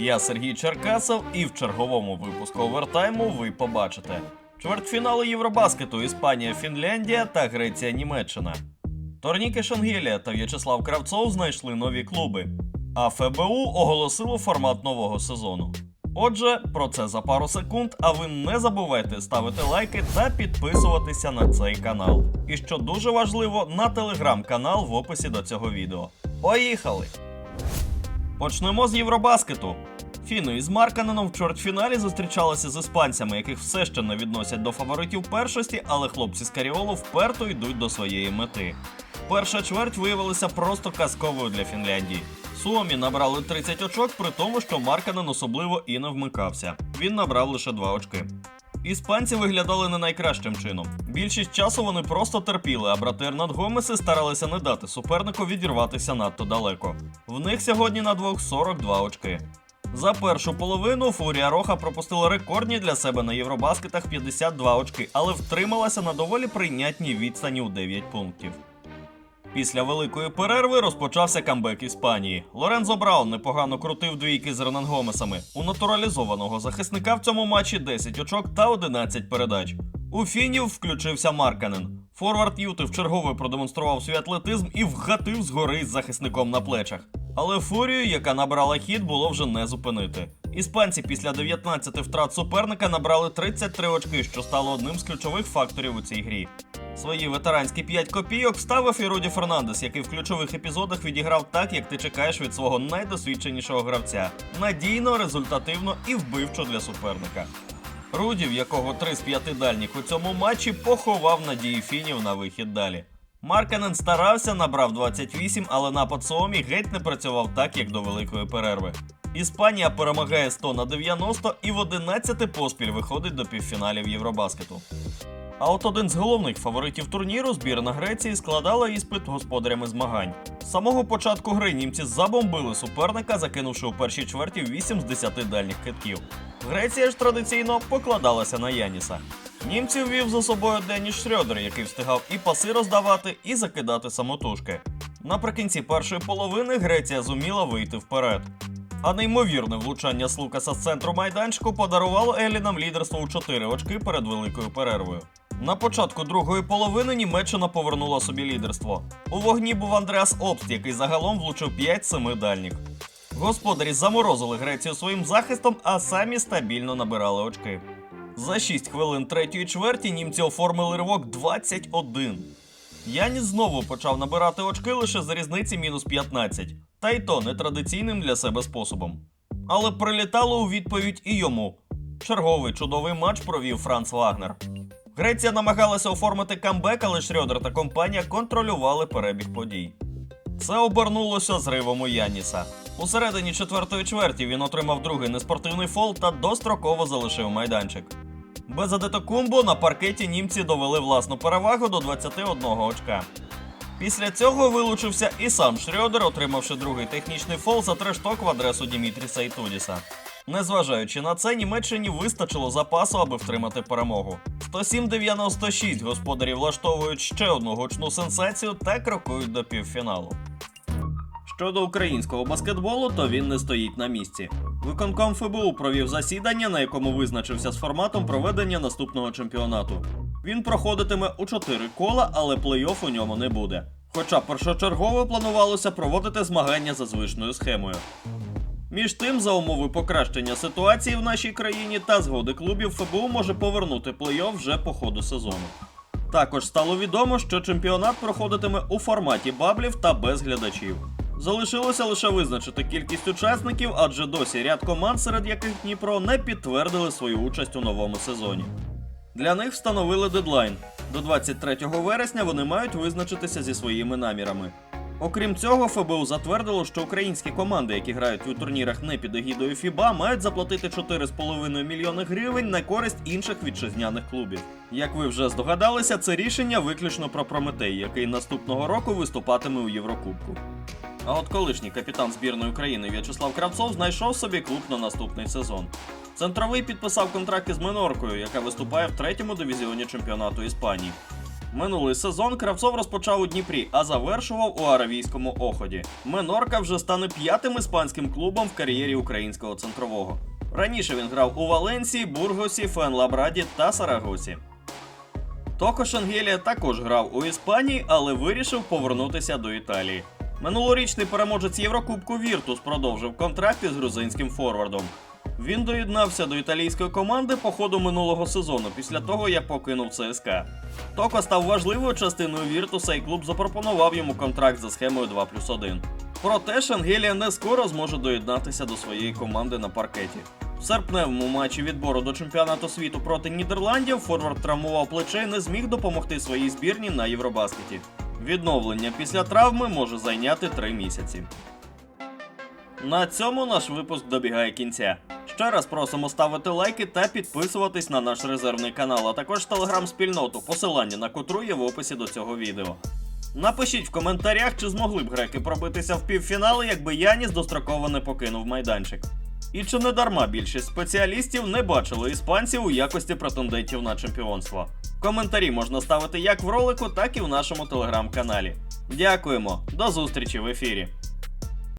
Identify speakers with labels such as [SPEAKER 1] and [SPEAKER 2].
[SPEAKER 1] Я Сергій Черкасов, і в черговому випуску овертайму ви побачите чвертьфінали Євробаскету Іспанія, Фінляндія та Греція, Німеччина. Торніки Шангелія та В'ячеслав Кравцов знайшли нові клуби. А ФБУ оголосило формат нового сезону. Отже, про це за пару секунд, а ви не забувайте ставити лайки та підписуватися на цей канал. І що дуже важливо, на телеграм-канал в описі до цього відео. Поїхали! Почнемо з Євробаскету. Фіни із Марканеном в чвертьфіналі зустрічалися з іспанцями, яких все ще не відносять до фаворитів першості, але хлопці з Каріолу вперто йдуть до своєї мети. Перша чверть виявилася просто казковою для Фінляндії. Суомі набрали 30 очок, при тому, що Марканен особливо і не вмикався. Він набрав лише 2 очки. Іспанці виглядали не найкращим чином. Більшість часу вони просто терпіли, а брати Ернат Гомеси старалися не дати супернику відірватися надто далеко. В них сьогодні на двох 42 очки. За першу половину Фурія Роха пропустила рекордні для себе на Євробаскетах 52 очки, але втрималася на доволі прийнятній відстані у 9 пунктів. Після великої перерви розпочався камбек Іспанії. Лорензо Браун непогано крутив двійки з Ренан Гомесами. У натуралізованого захисника в цьому матчі 10 очок та 11 передач. У фінів включився Марканен. Форвард Юти вчергове продемонстрував свій атлетизм і вгатив згори з захисником на плечах. Але фурію, яка набрала хід, було вже не зупинити. Іспанці після 19 втрат суперника набрали 33 очки, що стало одним з ключових факторів у цій грі. Свої ветеранські 5 копійок вставив і Руді Фернандес, який в ключових епізодах відіграв так, як ти чекаєш від свого найдосвідченішого гравця. Надійно, результативно і вбивчо для суперника. Руді, в якого 3 з 5 дальніх у цьому матчі, поховав надії фінів на вихід далі. Марканен старався, набрав 28, але напад Соомі геть не працював так, як до великої перерви. Іспанія перемагає 100 на 90 і в 11 поспіль виходить до півфіналів Євробаскету. А от один з головних фаворитів турніру, збірна Греції, складала іспит господарями змагань. З самого початку гри німці забомбили суперника, закинувши у першій чверті 8 з 10 дальніх китків. Греція ж традиційно покладалася на Яніса. Німців вів за собою Деніс Шрьодер, який встигав і паси роздавати, і закидати самотужки. Наприкінці першої половини Греція зуміла вийти вперед. А неймовірне влучання з Лукаса з центру майданчику подарувало Елінам лідерство у 4 очки перед великою перервою. На початку другої половини Німеччина повернула собі лідерство. У вогні був Андреас Обст, який загалом влучив 5 семи дальніх. Господарі заморозили Грецію своїм захистом, а самі стабільно набирали очки. За 6 хвилин третьої чверті німці оформили ривок 21. Яніс знову почав набирати очки лише за різниці мінус 15, та й то нетрадиційним для себе способом. Але прилітало у відповідь і йому. Черговий чудовий матч провів Франц Вагнер. Греція намагалася оформити камбек, але Шрьодер та компанія контролювали перебіг подій. Це обернулося зривом у Яніса. У середині четвертої чверті він отримав другий неспортивний фол та достроково залишив майданчик. Без Адетокумбо на паркеті німці довели власну перевагу до 21 очка. Після цього вилучився і сам Шрьодер, отримавши другий технічний фол за трешток в адресу Дімітріса і Тудіса. Незважаючи на це, Німеччині вистачило запасу, аби втримати перемогу. 107-96 господарі влаштовують ще одну гучну сенсацію та крокують до півфіналу. Щодо українського баскетболу, то він не стоїть на місці. Виконком ФБУ провів засідання, на якому визначився з форматом проведення наступного чемпіонату. Він проходитиме у 4 кола, але плей-офф у ньому не буде. Хоча першочергово планувалося проводити змагання за звичною схемою. Між тим, за умови покращення ситуації в нашій країні та згоди клубів ФБУ може повернути плей-офф вже по ходу сезону. Також стало відомо, що чемпіонат проходитиме у форматі баблів та без глядачів. Залишилося лише визначити кількість учасників, адже досі ряд команд, серед яких Дніпро не підтвердили свою участь у новому сезоні. Для них встановили дедлайн. До 23 вересня вони мають визначитися зі своїми намірами. Окрім цього, ФБУ затвердило, що українські команди, які грають у турнірах не під егідою ФІБА, мають заплатити 4,5 мільйони гривень на користь інших вітчизняних клубів. Як ви вже здогадалися, це рішення виключно про Прометей, який наступного року виступатиме у Єврокубку. А от колишній капітан збірної України В'ячеслав Кравцов знайшов собі клуб на наступний сезон. Центровий підписав контракт із Миноркою, яка виступає в третьому дивізіоні чемпіонату Іспанії. Минулий сезон Кравцов розпочав у Дніпрі, а завершував у Аравійському Оході. Менорка вже стане п'ятим іспанським клубом в кар'єрі українського центрового. Раніше він грав у Валенсії, Бургосі, Фенлабраді та Сарагосі. Токо Шангелія також грав у Іспанії, але вирішив повернутися до Італії. Минулорічний переможець Єврокубку Віртус продовжив контракт із грузинським форвардом. Він доєднався до італійської команди по ходу минулого сезону після того, як покинув ЦСКА. Токо став важливою частиною Віртуса, і клуб запропонував йому контракт за схемою 2 плюс 1. Проте Шангелія не скоро зможе доєднатися до своєї команди на паркеті. В серпневому матчі відбору до чемпіонату світу проти Нідерландів Форвард травмував плече і не зміг допомогти своїй збірні на Євробаскеті. Відновлення після травми може зайняти 3 місяці. На цьому наш випуск добігає кінця. Ще раз просимо ставити лайки та підписуватись на наш резервний канал, а також телеграм-спільноту, посилання на котру є в описі до цього відео. Напишіть в коментарях, чи змогли б греки пробитися в півфінали, якби Яніс достроково не покинув майданчик. І чи не дарма більшість спеціалістів не бачили іспанців у якості претендентів на чемпіонство. Коментарі можна ставити як в ролику, так і в нашому телеграм-каналі. Дякуємо, до зустрічі в ефірі.